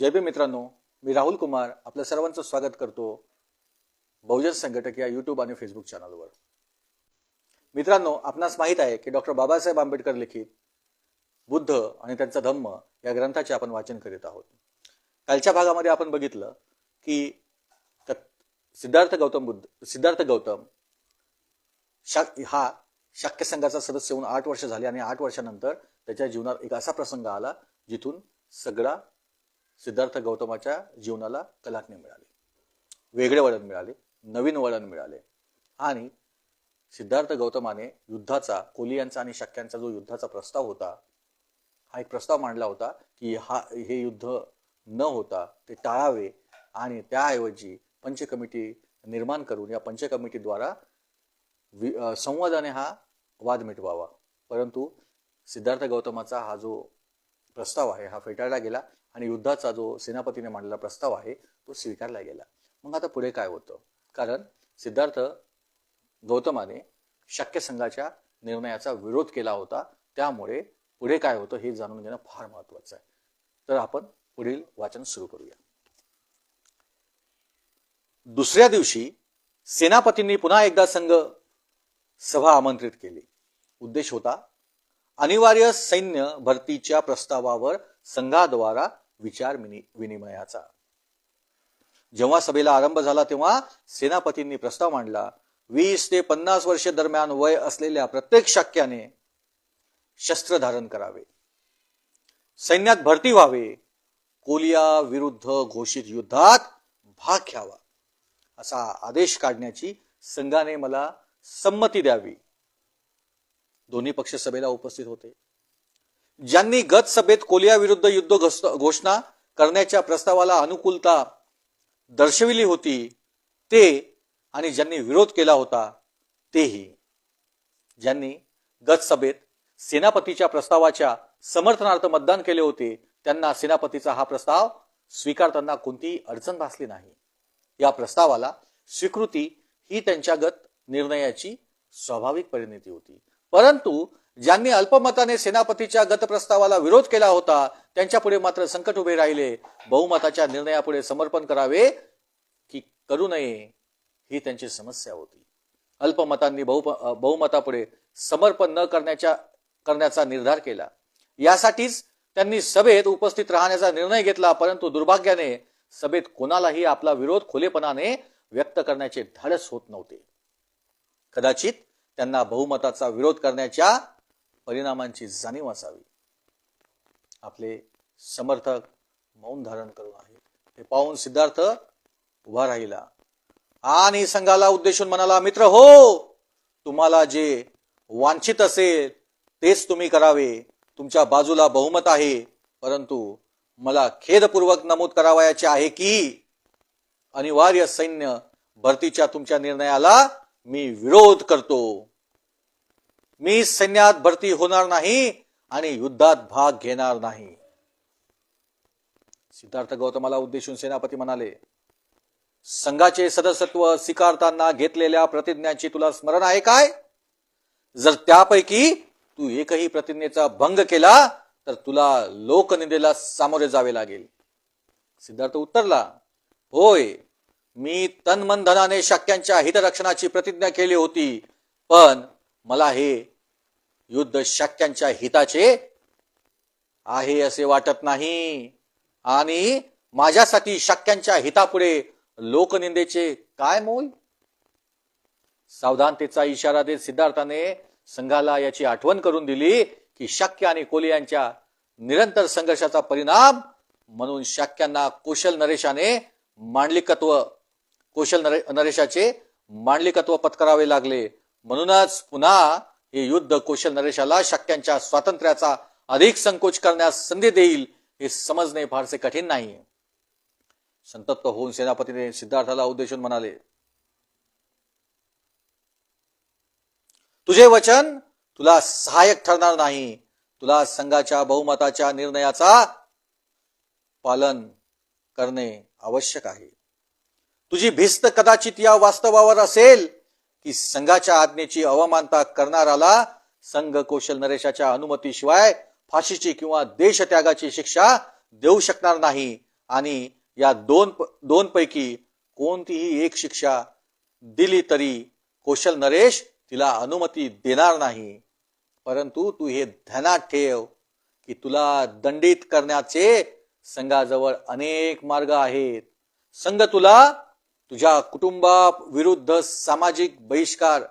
जय भीम मित्रांनो मी राहुल कुमार आपल्या सर्वांचं स्वागत करतो बहुजन संघटक या यूट्यूब आणि फेसबुक चॅनलवर मित्रांनो आपणास माहीत आहे की डॉक्टर बाबासाहेब आंबेडकर लिखित बुद्ध आणि त्यांचा धम्म या ग्रंथाचे आपण वाचन करीत आहोत. कालच्या भागामध्ये आपण बघितलं की सिद्धार्थ गौतम बुद्ध सिद्धार्थ गौतम शाक हा शाक्य संघाचा सदस्य होऊन आठ वर्ष झाले आणि आठ वर्षानंतर त्याच्या जीवनात एक असा प्रसंग आला जिथून सगळा सिद्धार्थ गौतमाच्या जीवनाला कलाटणी मिळाली. वेगळे वळण मिळाले नवीन वळण मिळाले. आणि सिद्धार्थ गौतमाने युद्धाचा कोलियांचा आणि शक्यांचा जो युद्धाचा प्रस्ताव होता हा एक प्रस्ताव मांडला होता की हा हे युद्ध न होता ते टाळावे आणि त्याऐवजी पंच कमिटी निर्माण करून या पंच कमिटीद्वारा वि- संवादाने हा वाद मिटवावा. परंतु सिद्धार्थ गौतमाचा हा जो प्रस्ताव आहे हा फेटाळला गेला. आणि युद्धाचा जो सेनापतीने मांडलेला प्रस्ताव आहे तो स्वीकारला गेला. मग आता पुढे काय होतं? कारण सिद्धार्थ गौतमाने शक्य संघाच्या निर्णयाचा विरोध केला होता. त्यामुळे पुढे काय होतं हे जाणून घेणं फार महत्वाचं आहे. तर आपण पुढील वाचन सुरू करूया. दुसऱ्या दिवशी सेनापतींनी पुन्हा एकदा संघ सभा आमंत्रित केली. उद्देश होता अनिवार्य सैन्य भरतीच्या प्रस्तावावर संघाद्वारा विचार विनिमयाचा. जेव्हा सभेला आरंभ झाला तेव्हा सेनापतींनी प्रस्ताव मांडला वीस ते पन्नास वर्ष दरम्यान वय असलेल्या प्रत्येक शाक्याने शस्त्र धारण करावे. सैन्यात भरती व्हावे. कोलिया विरुद्ध घोषित युद्धात भाग घ्यावा. असा आदेश काढण्याची संघाने मला संमती द्यावी. दोन्ही पक्ष सभेला उपस्थित होते. ज्यांनी गत सभेत कोलियाविरुद्ध युद्ध घोषणा करण्याच्या प्रस्तावाला अनुकूलता दर्शविली होती ते आणि ज्यांनी विरोध केला होता तेही. ज्यांनी गत सभेत सेनापतीच्या प्रस्तावाच्या समर्थनार्थ मतदान केले होते त्यांना सेनापतीचा हा प्रस्ताव स्वीकारताना कोणतीही अडचण भासली नाही. या प्रस्तावाला स्वीकृती ही त्यांच्यागत निर्णयाची स्वाभाविक परिणिती होती. परंतु ज्यांनी अल्पमताने सेनापतीच्या गतप्रस्तावाला विरोध केला होता त्यांच्यापुढे मात्र संकट उभे राहिले. बहुमताच्या निर्णयापुढे समर्पण करावे की करू नये ही त्यांची समस्या होती. अल्पमतांनी बहु बहुमतापुढे समर्पण न करण्याच्या करण्याचा निर्धार केला. यासाठीच त्यांनी सभेत उपस्थित राहण्याचा निर्णय घेतला परंतु दुर्भाग्याने सभेत कोणालाही आपला विरोध खुलेपणाने व्यक्त करण्याचे धाडस होत नव्हते. कदाचित त्यांना बहुमताचा विरोध करण्याच्या परिणामांची जाणीव असावी. आपले समर्थक मौन धारण करून आहे. हे पाहून सिद्धार्थ उभा राहिला. आणि संघाला उद्देशून म्हणाला मित्र हो तुम्हाला जे वांछित असेल तेच तुम्ही करावे. तुमच्या बाजूला बहुमत आहे. परंतु मला खेदपूर्वक नमूद करावयाचे आहे की अनिवार्य सैन्य भरतीच्या तुमच्या निर्णयाला मी विरोध करतो. मी सैन्यात भरती होणार नाही आणि युद्धात भाग घेणार नाही. सिद्धार्थ गौतमाला उद्देशून सेनापती म्हणाले संघाचे सदस्यत्व स्वीकारताना घेतलेल्या प्रतिज्ञांची तुला स्मरण आहे काय? जर त्यापैकी तू एकही प्रतिज्ञेचा भंग केला तर तुला लोकनिंदेला सामोरे जावे लागेल. सिद्धार्थ उत्तरला होय मी तन्मन धनाने शाक्यांच्या हितरक्षणाची प्रतिज्ञा केली होती पण मला हे युद्ध शक्यांच्या हिताचे आहे असे वाटत नाही. आणि माझ्यासाठी शक्यांच्या हितापुढे लोकनिंदेचे काय मोल? सावधानतेचा इशारा देत सिद्धार्थाने संघाला याची आठवण करून दिली की शक्य आणि कोलियांच्या निरंतर संघर्षाचा परिणाम म्हणून शाक्यांना कुशल नरेशाने मांडलिकत्व कुशल नरे नरेशाचे मांडलिकत्व पत्करावे लागले. म्हणूनच पुन्हा हे युद्ध कौशल नरेशाला शक्यांच्या स्वातंत्र्याचा अधिक संकोच करण्यास संधी देईल हे समजणे फारसे कठीण नाही. संतप्त होऊन सेनापतीने सिद्धार्थाला उद्देशून म्हणाले तुझे वचन तुला सहाय्यक ठरणार नाही. तुला संघाच्या बहुमताच्या निर्णयाचा पालन करणे आवश्यक आहे. तुझी भिस्त कदाचित या वास्तवावर असेल की संघाच्या आज्ञेची अवमानता करणाराला संघ कौशल नरेशाच्या अनुमतीशिवाय फाशीची किंवा देशत्यागाची शिक्षा देऊ शकणार नाही. आणि या दोन दोन पैकी कोणतीही एक शिक्षा दिली तरी कौशल नरेश तिला अनुमती देणार नाही. परंतु तू हे ध्यानात ठेव की तुला दंडित करण्याचे संघाजवळ अनेक मार्ग आहेत. संघ तुला तुझ्या कुटुंबाविरुद्ध सामाजिक बहिष्कार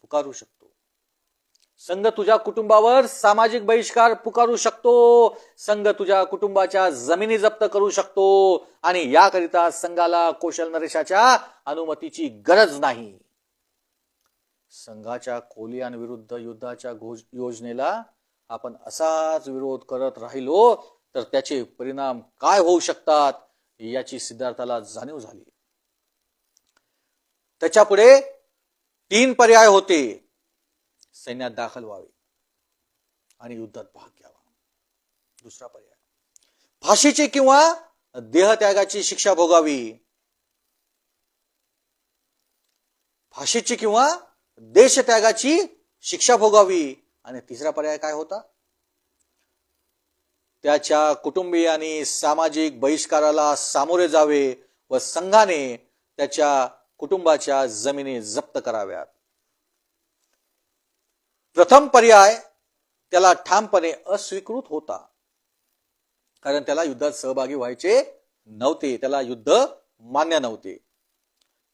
पुकारू शकतो. संघ तुझ्या कुटुंबावर सामाजिक बहिष्कार पुकारू शकतो. संघ तुझ्या कुटुंबाच्या जमिनी जप्त करू शकतो. आणि याकरिता संघाला कौशल नरेशाच्या अनुमतीची गरज नाही. संघाच्या कोलियांविरुद्ध युद्धाच्या योजनेला आपण असाच विरोध करत राहिलो तर त्याचे परिणाम काय होऊ शकतात? याची सिद्धार्थाला जाणीव झाली. त्याच्या पुढे तीन पर्याय होते. सैन्यात दाखल व्हावे आणि युद्धात भाग घ्यावा. दुसरा पर्याय. फाशीची किंवा देहत्यागाची शिक्षा भोगावी. फाशीची किंवा देशत्यागाची शिक्षा भोगावी. आणि तिसरा पर्याय काय होता? त्याच्या कुटुंबियांनी सामाजिक बहिष्काराला सामोरे जावे व संघाने त्याच्या कुटुंबाच्या जमिनी जप्त कराव्यात. प्रथम पर्याय त्याला ठामपणे अस्वीकृत होता. कारण त्याला युद्धात सहभागी व्हायचे नव्हते. त्याला युद्ध मान्य नव्हते.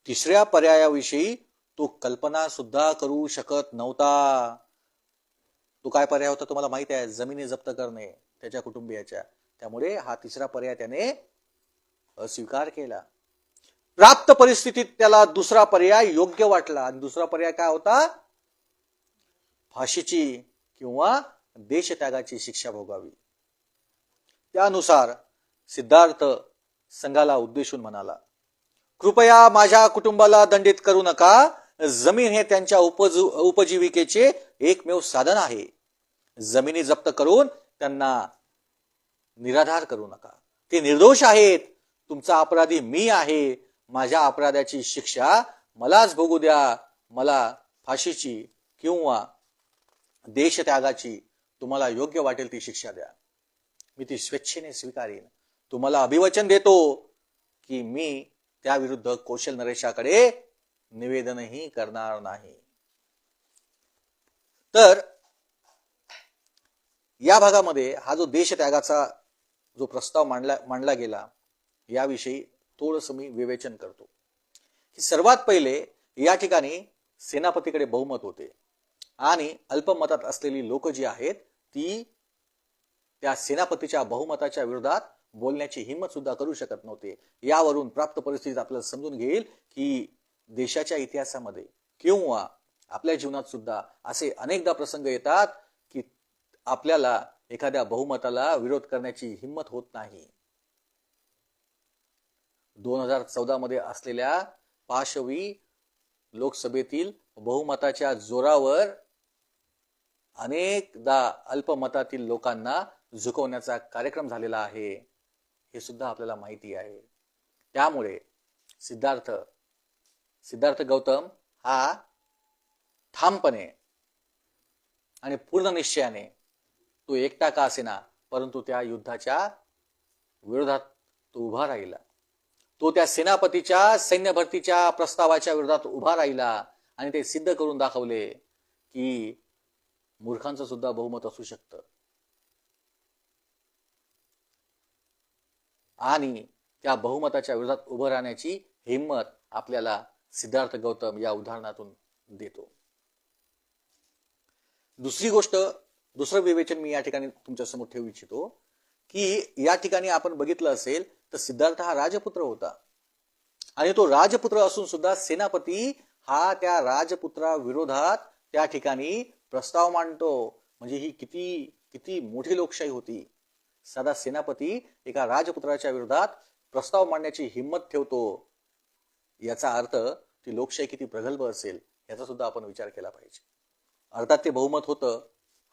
तिसऱ्या पर्यायाविषयी तो कल्पना सुद्धा करू शकत नव्हता. तो काय पर्याय होता तुम्हाला माहिती आहे? जमिनी जप्त करणे. त्याच्या कुटुंबियाच्या. त्यामुळे हा तिसरा पर्याय त्याने अस्वीकार केला. प्राप्त परिस्थितीत त्याला दुसरा पर्याय योग्य वाटला. आणि दुसरा पर्याय काय होता? फाशीची किंवा देशत्यागाची शिक्षा भोगावी. त्यानुसार सिद्धार्थ संघाला उद्देशून म्हणाला कृपया माझ्या कुटुंबाला दंडित करू नका. जमीन हे त्यांच्या उपज उपजीविकेचे एकमेव साधन आहे. जमिनी जप्त करून त्यांना निराधार करू नका. ते निर्दोष आहेत. तुमचा अपराधी मी आहे. माझ्या अपराधाची शिक्षा मलाच भोगू द्या. मला फाशीची किंवा देशत्यागाची तुम्हाला योग्य वाटेल ती शिक्षा द्या. मी ती स्वेच्छेने स्वीकारेन. तुम्हाला अभिवचन देतो की मी त्याविरुद्ध कौशल नरेशाकडे निवेदनही करणार नाही. तर या भागामध्ये हा जो देशत्यागाचा जो प्रस्ताव मांडला मांडला गेला याविषयी थोडंसं मी विवेचन करतो. की सर्वात पहिले या ठिकाणी सेनापतीकडे बहुमत होते. आणि अल्पमतात असलेली लोक जी आहेत ती त्या सेनापतीच्या बहुमताच्या विरोधात बोलण्याची हिंमत सुद्धा करू शकत नव्हते. यावरून प्राप्त परिस्थितीत आपल्याला समजून घेईल की देशाच्या इतिहासामध्ये किंवा आपल्या जीवनात सुद्धा असे अनेकदा प्रसंग येतात आपल्याला एखाद्या बहुमताला विरोध करण्याची हिंमत होत नाही. दोन हजार चौदा मध्ये असलेल्या पाशवी लोकसभेतील बहुमताच्या जोरावर अनेकदा अल्पमतातील लोकांना झुकवण्याचा कार्यक्रम झालेला आहे. हे सुद्धा आपल्याला माहिती आहे. त्यामुळे सिद्धार्थ सिद्धार्थ गौतम हा ठामपणे आणि पूर्ण निश्चयाने तो एकटा का असेना? परंतु त्या युद्धाच्या विरोधात तो उभा राहिला. तो त्या सेनापतीच्या सैन्य भरतीच्या प्रस्तावाच्या विरोधात उभा राहिला आणि ते सिद्ध करून दाखवले की मूर्खांचं सुद्धा बहुमत असू शकतं. आणि त्या बहुमताच्या विरोधात उभं राहण्याची हिंमत आपल्याला सिद्धार्थ गौतम या उदाहरणातून देतो. दुसरी गोष्ट दुसरं विवेचन मी या ठिकाणी तुमच्यासमोर ठेवू इच्छितो की या ठिकाणी आपण बघितलं असेल तर सिद्धार्थ हा राजपुत्र होता. आणि तो राजपुत्र असून सुद्धा सेनापती हा त्या राजपुत्रा विरोधात त्या ठिकाणी प्रस्ताव मांडतो. म्हणजे ही किती किती मोठी लोकशाही होती. साधा सेनापती एका राजपुत्राच्या विरोधात प्रस्ताव मांडण्याची हिंमत ठेवतो. याचा अर्थ ती लोकशाही किती प्रगल्भ असेल याचा सुद्धा आपण विचार केला पाहिजे. अर्थात ते बहुमत होतं.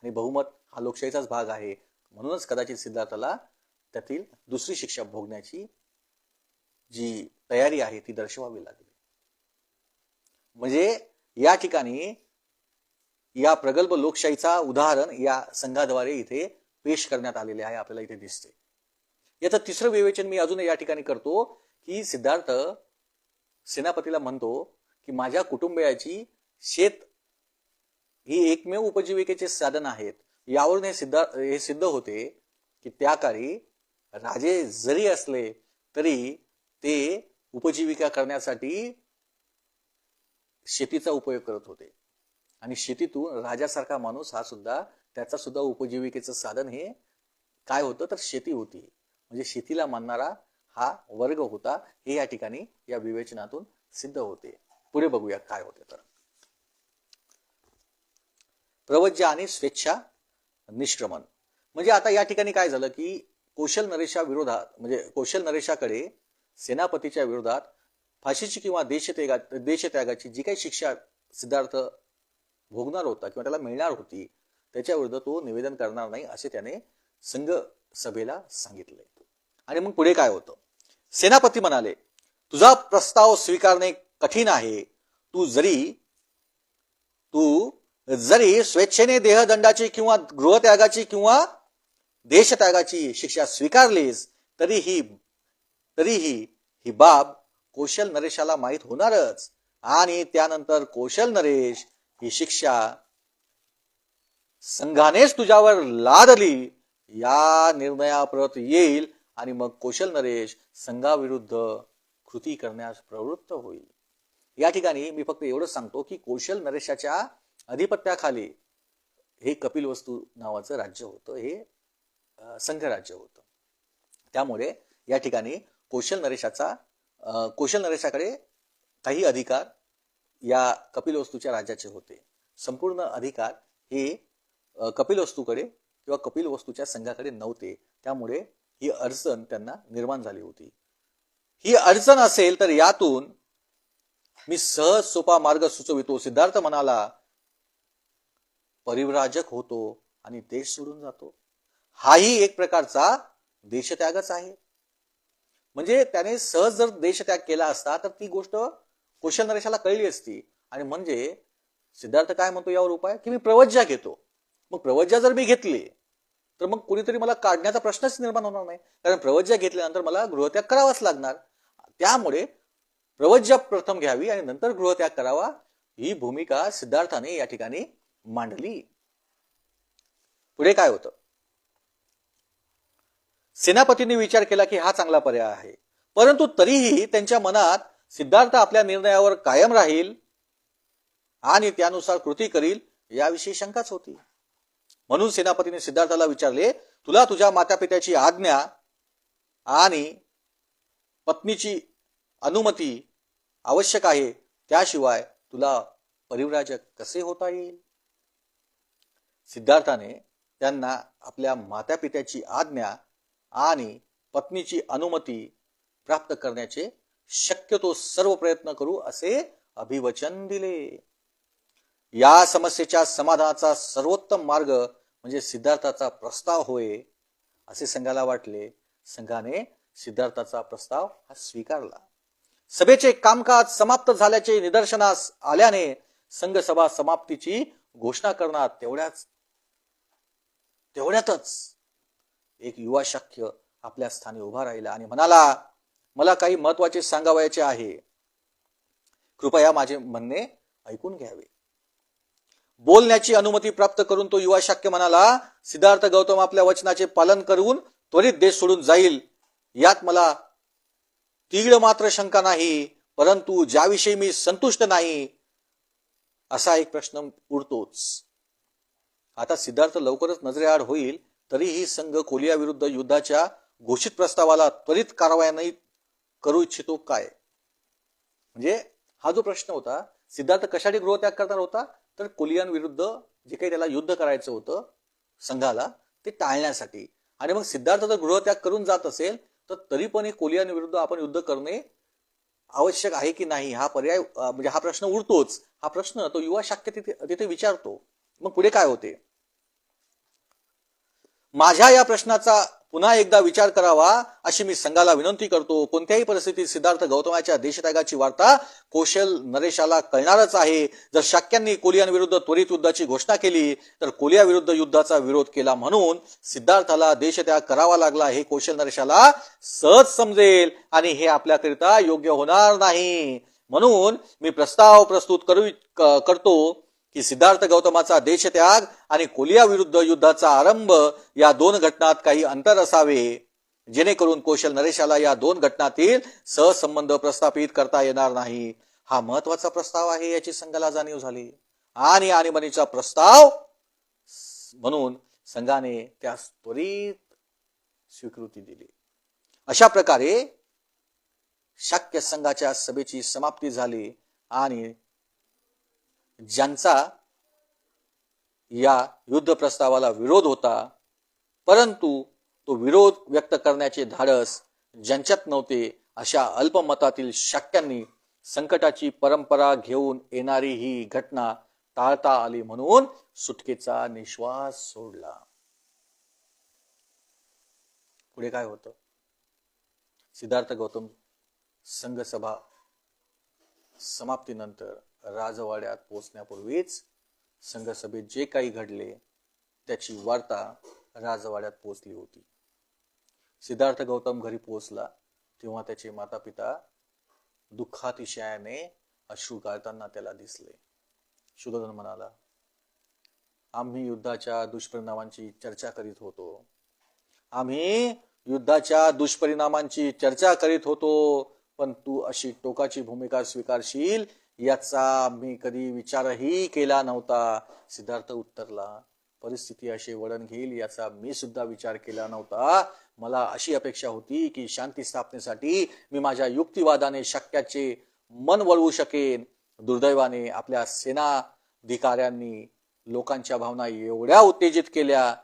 आणि बहुमत हा लोकशाहीचाच भाग आहे. म्हणूनच कदाचित सिद्धार्थाला त्यातील दुसरी शिक्षा भोगण्याची जी तयारी आहे ती दर्शवावी लागली. म्हणजे या ठिकाणी या प्रगल्भ लोकशाहीचा उदाहरण या संघाद्वारे इथे पेश करण्यात आलेले आहे आपल्याला इथे दिसते. याचं तिसरं विवेचन मी अजून या ठिकाणी करतो की सिद्धार्थ सेनापतीला म्हणतो की माझ्या कुटुंबियाची शेत ही एकमेव उपजीविकेचे साधन आहेत. यावरून हे सिद्ध हे सिद्ध होते की त्या काळी राजे जरी असले तरी ते उपजीविका करण्यासाठी शेतीचा उपयोग करत होते. आणि शेतीतून राजासारखा माणूस हा सुद्धा त्याचा सुद्धा उपजीविकेचं साधन हे काय होतं? तर शेती होती. म्हणजे शेतीला मानणारा हा वर्ग होता हे या ठिकाणी या विवेचनातून सिद्ध होते. पुढे बघूया काय होते तर. प्रवज्य आणि स्वेच्छा निष्क्रमण. म्हणजे आता या ठिकाणी काय झालं की कौशल नरेशा विरोधात म्हणजे कौशल नरेशाकडे सेनापतीच्या विरोधात फाशीची किंवा देशत्यागा देशत्यागाची जी काही शिक्षा सिद्धार्थ भोगणार होता किंवा त्याला मिळणार होती त्याच्या विरुद्ध तो निवेदन करणार नाही असे त्याने संघ सभेला सांगितले. आणि मग पुढे काय होतं? सेनापती म्हणाले तुझा प्रस्ताव स्वीकारणे कठीण आहे. तू जरी तू जरी स्वेच्छेने देहदंडाची किंवा गृहत्यागाची किंवा देशत्यागाची शिक्षा स्वीकारलीस तरीही तरीही ही बाब कौशल नरेशाला माहीत होणारच. आणि त्यानंतर कौशल नरेश ही शिक्षा संघानेच तुझ्यावर लादली या निर्णयाप्रत येईल आणि मग कौशल नरेश संघाविरुद्ध कृती करण्यास प्रवृत्त होईल. या ठिकाणी मी फक्त एवढंच सांगतो की कौशल नरेशाच्या अधिपत्याखाली हे कपिल वस्तू नावाचं राज्य होतं हे संघराज्य होतं. त्यामुळे या ठिकाणी कौशल नरेशाचा कौशल नरेशाकडे काही अधिकार या कपिल वस्तूच्या राज्याचे होते. संपूर्ण अधिकार हे कपिल वस्तूकडे किंवा कपिल वस्तूच्या संघाकडे नव्हते. त्यामुळे ही अडचण त्यांना निर्माण झाली होती. ही अडचण असेल तर यातून मी सहज सोपा मार्ग सुचवितो. सिद्धार्थ म्हणाला परिव्राजक होतो आणि देश सोडून जातो. हाही एक प्रकारचा देशत्यागच आहे. म्हणजे त्याने सहज जर देशत्याग केला असता तर ती गोष्ट कौशल नरेशाला कळली असती. आणि म्हणजे सिद्धार्थ काय म्हणतो यावर उपाय? की मी प्रवज्जा घेतो. मग प्रवज्जा जर मी घेतली तर मग कुणीतरी मला काढण्याचा प्रश्नच निर्माण होणार नाही. कारण प्रवज्जा घेतल्यानंतर मला गृहत्याग करावाच लागणार. त्यामुळे प्रवज्जा प्रथम घ्यावी आणि नंतर गृहत्याग करावा ही भूमिका सिद्धार्थाने या ठिकाणी मांडली. पुढे काय होतं? सेनापतींनी विचार केला की हा चांगला पर्याय आहे. परंतु तरीही त्यांच्या मनात सिद्धार्थ आपल्या निर्णयावर कायम राहील आणि त्यानुसार कृती करील याविषयी शंकाच होती. म्हणून सेनापतीने सिद्धार्थाला विचारले तुला तुझ्या मातापित्याची आज्ञा आणि पत्नीची अनुमती आवश्यक आहे. त्याशिवाय तुला परिव्राजक कसे होता येईल? सिद्धार्थाने त्यांना आपल्या मातापित्याची आज्ञा आणि पत्नीची अनुमती प्राप्त करण्याचे शक्यतो सर्व प्रयत्न करू असे अभिवचन दिले. या समस्येच्या समाधानाचा सर्वोत्तम मार्ग म्हणजे सिद्धार्थाचा प्रस्ताव होय असे संघाला वाटले. संघाने सिद्धार्थाचा प्रस्ताव हा स्वीकारला. सभेचे कामकाज समाप्त झाल्याचे निदर्शनास आल्याने संघसभा समाप्तीची घोषणा करणार तेवढ्याच तेवढ्यातच एक युवा शक्य आपल्या स्थानी उभा राहिला आणि म्हणाला मला काही महत्त्वाचे सांगावयाचे आहे. कृपया माझे म्हणणे ऐकून घ्यावे. बोलण्याची अनुमती प्राप्त करून तो युवा शक्य म्हणाला सिद्धार्थ गौतम आपल्या वचनाचे पालन करून त्वरित देश सोडून जाईल. यात मला तीळ मात्र शंका नाही परंतु ज्याविषयी मी संतुष्ट नाही असा एक प्रश्न उरतोच आता सिद्धार्थ लवकरच नजरेआड होईल तरीही संघ कोलिया विरुद्ध युद्धाच्या घोषित प्रस्तावाला त्वरित कारवाया नाही करू इच्छितो काय? म्हणजे हा जो प्रश्न होता सिद्धार्थ कशासाठी गृहत्याग करणार होता? तर कोलियान विरुद्ध जे काही त्याला युद्ध करायचं होतं संघाला ते टाळण्यासाठी. आणि मग सिद्धार्थ जर गृहत्याग करून जात असेल तर तरी पण हे कोलियान विरुद्ध आपण युद्ध करणे आवश्यक आहे की नाही? हा पर्याय म्हणजे हा प्रश्न उरतोच. हा प्रश्न तो युवा शाक्य तिथे तिथे विचारतो. मग पुढे काय होते? माझ्या या प्रश्नाचा पुन्हा एकदा विचार करावा अशी मी संघाला विनंती करतो. कोणत्याही परिस्थितीत सिद्धार्थ गौतमाच्या देशत्यागाची वार्ता कौशल नरेशाला कळणारच आहे. जर शाक्यांनी कोलियांविरुद्ध त्वरित युद्धाची घोषणा केली तर कोलिया विरुद्ध युद्धाचा विरोध केला म्हणून सिद्धार्थाला देशत्याग करावा लागला हे कौशल नरेशाला सहज समजेल आणि हे आपल्याकरिता योग्य होणार नाही. म्हणून मी प्रस्ताव प्रस्तुत करू करतो. की सिद्धार्थ गौतमाचा देशत्याग आणि कोलिया विरुद्ध युद्धाचा आरंभ या दोन घटनात काही अंतर असावे. जेणेकरून कौशल नरेशाला या दोन घटनातील सहसंबंध प्रस्थापित करता येणार नाही. हा महत्त्वाचा प्रस्ताव आहे याची संघाला जाणीव झाली. आणि आणीबाणीचा प्रस्ताव म्हणून संघाने त्यास त्वरित स्वीकृती दिली. अशा प्रकारे शाक्य संघाच्या सभेची समाप्ती झाली आणि ज्यांचा या युद्ध प्रस्तावाला विरोध होता परंतु तो विरोध व्यक्त करण्याचे धाडस ज्यांच्यात नव्हते अशा अल्पमतातील शाक्यांनी संकटाची परंपरा घेऊन येणारी ही घटना टाळता आली म्हणून सुटकेचा निश्वास सोडला. पुढे काय होतं? सिद्धार्थ गौतम संघसभा समाप्तीनंतर राजवाड्यात पोचण्यापूर्वीच संघसभेत जे काही घडले त्याची वार्ता राजवाड्यात पोचली होती. सिद्धार्थ गौतम घरी पोचला तेव्हा त्याचे माता पिता दुःखातिशयाने अश्रू गाळताना त्याला दिसले. शुद्धोधन म्हणाला आम्ही युद्धाच्या दुष्परिणामांची चर्चा करीत होतो. आम्ही युद्धाच्या दुष्परिणामांची चर्चा करीत होतो पण तू अशी टोकाची भूमिका स्वीकारशील याचा मी कधी विचारही केला नव्हता. सिद्धार्थ उत्तरला परिस्थिती असे वळण घेईल याचा मी सुद्धा विचार केला नव्हता. मला अशी अपेक्षा होती की शांती स्थापनेसाठी मी माझ्या युक्तिवादाने शक्याचे मन वळवू शकेन. दुर्दैवाने आपल्या सेनाधिकाऱ्यांनी लोकांच्या भावना एवढ्या उत्तेजित केल्या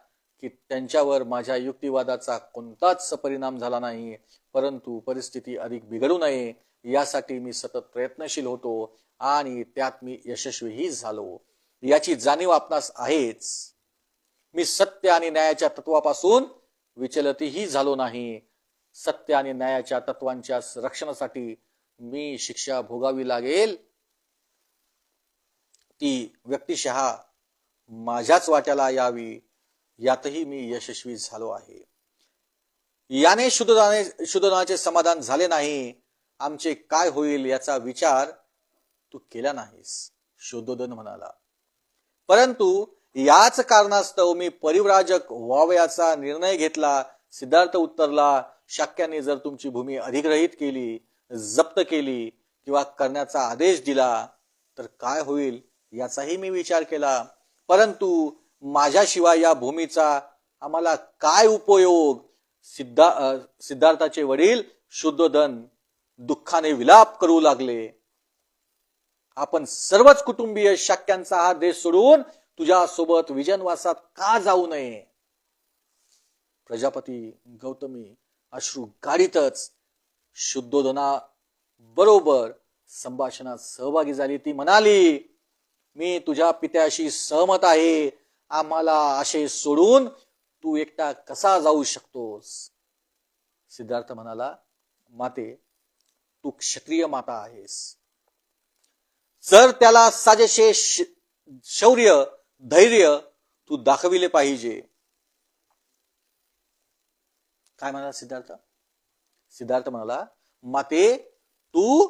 की त्यांच्यावर माझ्या युक्तिवादाचा कोणताच परिणाम झाला नाही. परंतु परिस्थिती अधिक बिघडू नये. यासाठी मी सतत प्रयत्नशील होतो आणि त्यात मी यशस्वीही झालो. याची जाणीव आपणास आहेच. मी सत्य आणि न्यायाच्या तत्वापासून विचलतही झालो नाही. सत्य आणि न्यायाच्या तत्वांच्या रक्षणासाठी मी शिक्षा भोगावी लागेल. ती व्यक्तिशः माझ्याच वाट्याला यावी यातही मी यशस्वी झालो आहे. याने शुद्धदाने शुद्धदानाचे समाधान झाले नाही. आमचे काय होईल याचा विचार तू केला नाहीस शुद्धोदन म्हणाला. परंतु याच कारणास्तव मी परिव्राजक व्हावयाचा निर्णय घेतला सिद्धार्थ उत्तरला शाक्याने जर तुमची भूमी अधिग्रहित केली जप्त केली किंवा करण्याचा आदेश दिला तर काय होईल याचाही मी विचार केला. परंतु माझ्याशिवाय या भूमीचा आम्हाला काय उपयोग? सिद्धा सिद्धार्थाचे वडील शुद्धोदन दुःखाने विलाप करू लागले. आपण सर्वच कुटुंबीय शाक्यांचा हा देश सोडून तुझ्या सोबत विजनवासात का जाऊ नये? प्रजापती गौतमी अश्रू गाडीतच शुद्धोधना बरोबर संभाषणात सहभागी झाली. ती म्हणाली मी तुझ्या पित्याशी सहमत आहे. आम्हाला असे सोडून तू एकटा कसा जाऊ शकतोस? सिद्धार्थ म्हणाला माते तू क्षत्रिय माता आहेस. जर त्याला साजेशे शौर्य धैर्य तू दाखविले पाहिजे. काय म्हणाला सिद्धार्थ? सिद्धार्थ म्हणाला माते तू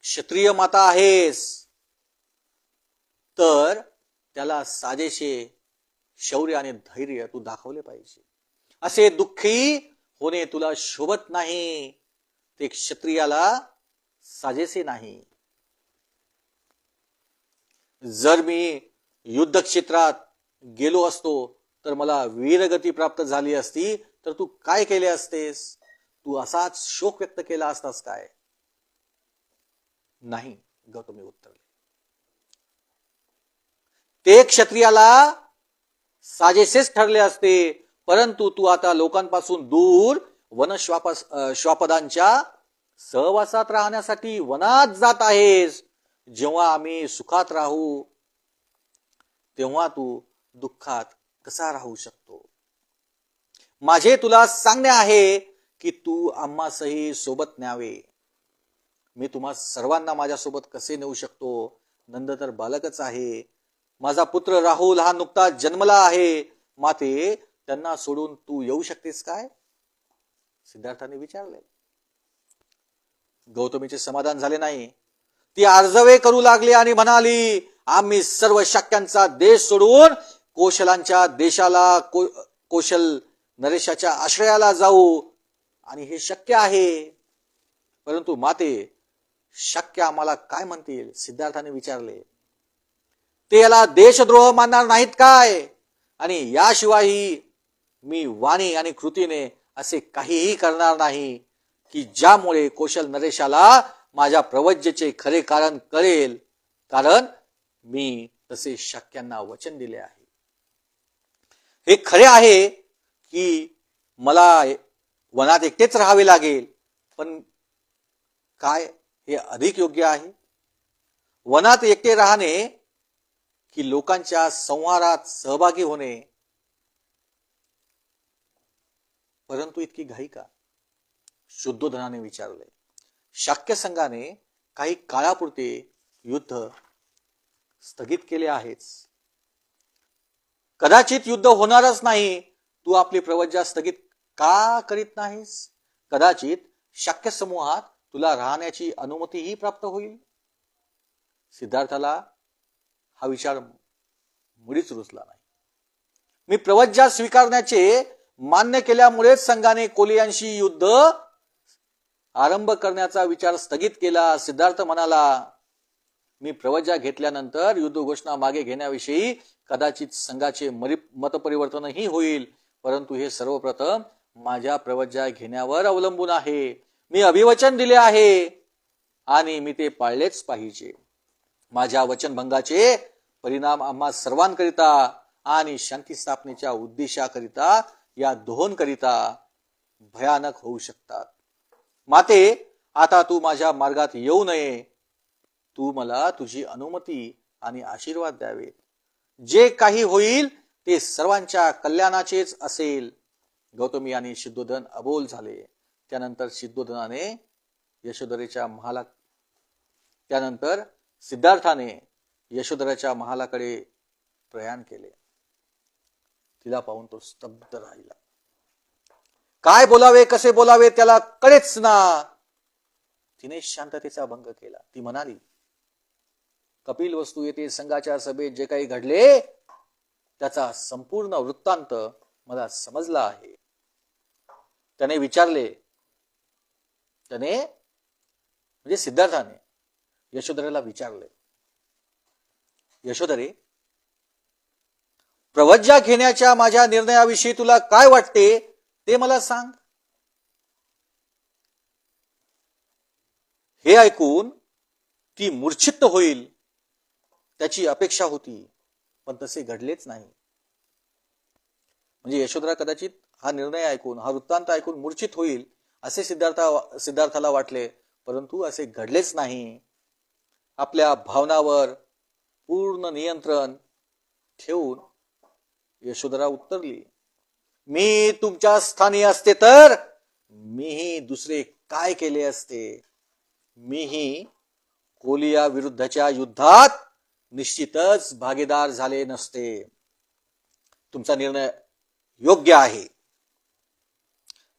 क्षत्रिय माता आहेस. तर त्याला साजेशे शौर्य आणि धैर्य तू दाखवले पाहिजे. असे दुःखी होणे तुला शोभत नाही. ते क्षत्रियाला साजेसे नाही. जर मी युद्ध क्षेत्रात गेलो असतो तर मला वीरगती प्राप्त झाली असती तर तू काय केले असतेस? तू असाच शोक व्यक्त केला असतास काय? नाही गौतमी उत्तरले. ते क्षत्रियाला साजेसेच ठरले असते परंतु तू आता लोकांपासून दूर वनश्वाप श्वापदांच्या सहवासात राहण्यासाठी वनात जात आहेस. जेव्हा आम्ही सुखात राहू तेव्हा तू दुःखात कसा राहू शकतो? माझे तुला सांगणे आहे की तू आम्हासही सोबत न्यावे. मी तुम्हा सर्वांना माझ्यासोबत कसे नेऊ शकतो? नंद तर बालकच आहे. माझा पुत्र राहुल हा नुकताच जन्मला आहे. माते त्यांना सोडून तू येऊ शकतेस काय? सिद्धार्थाने विचारले. गौतमीचे समाधान झाले नाही. ती आर्जवे करू लागली आणि म्हणाली आम्ही सर्व शक्यांचा देश सोडून कोशलांच्या देशाला को, कोशल नरेशाच्या आश्रयाला जाऊ. आणि हे शक्य आहे. परंतु माते शक्य आम्हाला काय म्हणतील? सिद्धार्थाने विचारले. ते याला देशद्रोह मानणार नाहीत काय? आणि याशिवायही मी वाणी आणि कृतीने असे काहीही करणार नाही की ज्यामुळे कौशल नरेशाला माझ्या प्रवज्यचे खरे कारण कळेल. कारण मी तसे शक्यांना वचन दिले आहे. हे खरे आहे की मला वनात एकटेच राहावे लागेल पण काय हे अधिक योग्य आहे? वनात एकटे राहणे की लोकांच्या संहारात सहभागी होणे परंतु इतकी घाई का? शुद्धोधनाने विचारले. शाक्य संघाने काही काळापुरते युद्ध स्थगित केले आहेच. कदाचित युद्ध होणारच नाही. तू आपली प्रवज्जा स्थगित का करीत नाहीस? कदाचित शक्य समूहात तुला राहण्याची अनुमतीही प्राप्त होईल? सिद्धार्थाला हा विचार मुळीच रुचला नाही. मी प्रवज्जा स्वीकारण्याचे मान्य केल्यामुळेच संघाने कोलियांशी युद्ध आरंभ करण्याचा विचार स्थगित केला. सिद्धार्थ म्हणाला मी प्रवजा घेतल्यानंतर युद्ध घोषणा मागे घेण्याविषयी कदाचित संघाचे मतपरिवर्तनही होईल. परंतु हे सर्वप्रथम माझ्या प्रवजा घेण्यावर अवलंबून आहे. मी अभिवचन दिले आहे आणि मी ते पाळलेच पाहिजे. माझ्या वचनभंगाचे परिणाम आम्हा सर्वांकरिता आणि शांती स्थापनेच्या उद्देशाकरिता या दोहोंकरिता भयानक होऊ शकतात. माते आता तू माझ्या मार्गात येऊ नये. तू मला तुझी अनुमती आणि आशीर्वाद द्यावे. जे काही होईल ते सर्वांच्या कल्याणाचेच असेल. गौतमी आणि सिद्धोधन अबोल झाले. त्यानंतर सिद्धोधनाने यशोधरेच्या महाला त्यानंतर सिद्धार्थाने यशोधराच्या महालाकडे प्रयाण केले. तिला पाहून तो स्तब्ध राहिला. काय बोलावे कसे बोलावे त्याला कळेच ना. तिने शांततेचा भंग केला. ती म्हणाली कपिल वस्तू येथे संघाच्या सभेत जे काही घडले त्याचा संपूर्ण वृत्तांत मला समजला आहे. त्याने विचारले त्याने? म्हणजे सिद्धार्थाने. यशोधरेला विचारले यशोधरे प्रवज्जा घेण्याच्या माझ्या निर्णयाविषयी तुला काय वाटते ते मला सांग. हे ऐकून ती मूर्छित होईल त्याची अपेक्षा होती पण तसे घडलेच नाही. म्हणजे यशोधरा कदाचित हा निर्णय ऐकून हा वृत्तांत ऐकून मूर्छित होईल असे सिद्धार्था सिद्धार्थाला वाटले परंतु असे घडलेच नाही. आपल्या भावनावर पूर्ण नियंत्रण ठेवून यशोधरा उत्तरली मी तुमच्या स्थानी असते तर मीही दुसरे काय केले असते? मीही कोलिया विरुद्धच्या युद्धात निश्चितच भागीदार झाले नसते. तुमचा निर्णय योग्य आहे.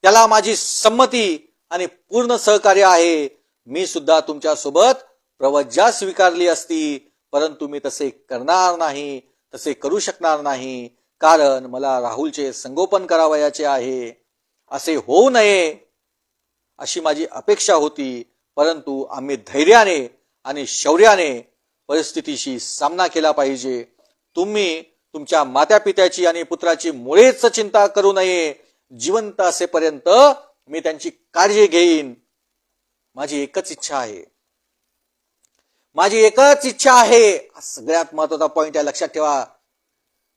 त्याला माझी संमती आणि पूर्ण सहकार्य आहे. मी सुद्धा तुमच्यासोबत प्रवज्जा स्वीकारली असती परंतु मी तसे करणार नाही तसे करू शकणार नाही. कारण मला राहुलचे संगोपन करावयाचे आहे. असे होऊ नये अशी माझी अपेक्षा होती परंतु आम्ही धैर्याने आणि शौर्याने परिस्थितीशी सामना केला पाहिजे. तुम्ही तुमच्या मात्या पित्याची आणि पुत्राची मुळेच चिंता करू नये. जिवंत असेपर्यंत मी त्यांची काळजी घेईन. माझी एकच इच्छा आहे. माझी एकच इच्छा आहे. सगळ्यात महत्त्वाचा पॉइंट आहे. लक्षात ठेवा.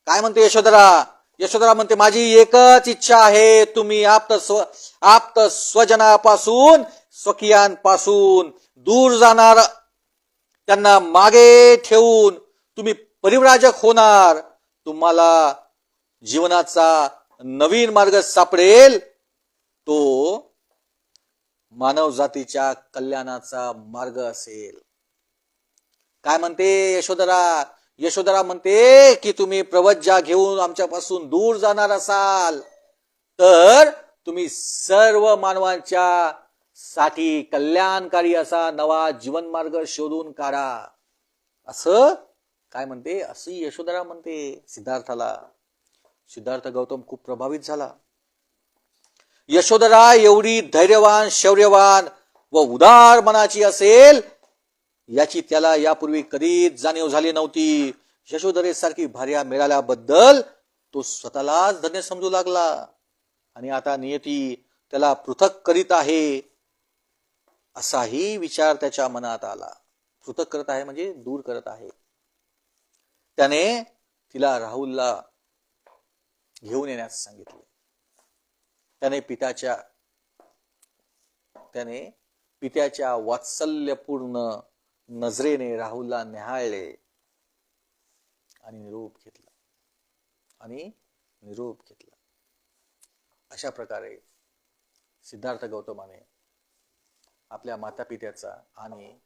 काय म्हणते यशोधरा? यशोधरा म्हणते माझी एकच इच्छा आहे तुम्ही आप्त स्व आप्त स्वजनापासून स्वकीयांपासून दूर जाणार त्यांना मागे ठेवून तुम्ही परिव्राजक होणार. तुम्हाला जीवनाचा नवीन मार्ग सापडेल. तो मानव जातीच्या कल्याणाचा मार्ग असेल. काय म्हणते यशोधरा? यशोधरा म्हणते की तुम्ही प्रवज्जा घेऊन आमच्यापासून दूर जाणार असाल तर तुम्ही सर्व मानवांच्या साठी कल्याणकारी असा नवा जीवन मार्ग शोधून काढा. असं काय म्हणते? अशी यशोधरा म्हणते सिद्धार्थाला. सिद्धार्थ गौतम खूप प्रभावित झाला. यशोधरा एवढी धैर्यवान शौर्यवान व उदार मनाची असेल याची त्याला यापूर्वी कधीच जाणीव झाली नव्हती. यशोधरेसारखी भार्या मिळाल्याबद्दल तो स्वतःलाच धन्य समजू लागला. आणि आता नियती त्याला पृथक करीत आहे असाही विचार त्याच्या मनात आला. पृथक करत आहे म्हणजे दूर करत आहे. त्याने तिला राहुलला घेऊन येण्यास सांगितले. त्याने पित्याच्या त्याने पित्याच्या वात्सल्यपूर्ण नजरेने राहुलला निहाळले आणि निरोप घेतला. आणि निरोप घेतला. अशा प्रकारे सिद्धार्थ गौतमाने आपल्या माता पित्याचा आणि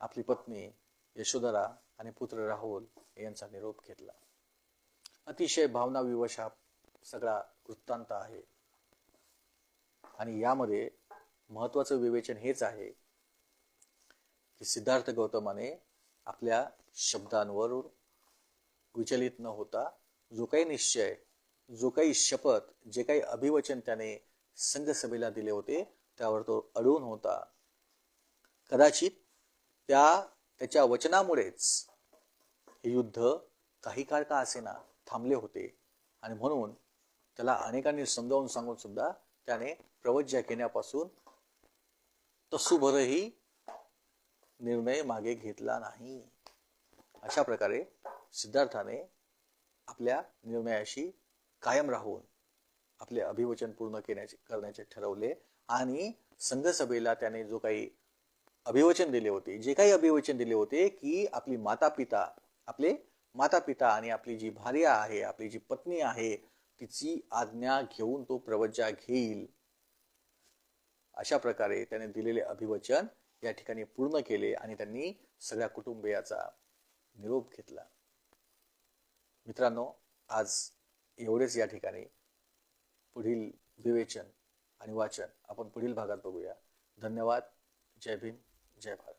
आपली पत्नी यशोधरा आणि पुत्र राहुल यांचा निरोप घेतला. अतिशय भावना विवश हा सगळा वृत्तांत आहे. आणि यामध्ये महत्वाचं विवेचन हेच आहे की सिद्धार्थ गौतमाने आपल्या शब्दांवरून विचलित न होता जो काही निश्चय जो काही शपथ जे काही अभिवचन त्याने संघसभेला दिले होते त्यावर तो अडून होता. कदाचित त्या त्याच्या वचनामुळेच हे युद्ध काही काळ का असेना थांबले होते आणि म्हणून त्याला अनेकांनी समजावून सांगून सुद्धा त्याने प्रवज्या घेण्यापासून तसुभरही निर्णय मागे घेतला नाही. अशा प्रकारे सिद्धार्थाने आपल्या निर्णयाशी कायम राहून आपले अभिवचन पूर्ण केण्याचे करण्याचे ठरवले आणि संघसभेला त्याने जो काही अभिवचन दिले होते जे काही अभिवचन दिले होते की आपली माता पिता आपले माता पिता आणि आपली जी भार्या आहे आपली जी पत्नी आहे तिची आज्ञा घेऊन तो प्रवज्जा घेईल. अशा प्रकारे त्याने दिलेले अभिवचन या ठिकाणी पूर्ण केले आणि त्यांनी सगळ्या कुटुंबियाचा निरोप घेतला. मित्रांनो आज एवढेच या ठिकाणी पुढील विवेचन आणि वाचन आपण पुढील भागात बघूया. धन्यवाद. जय भीम. जय भारत.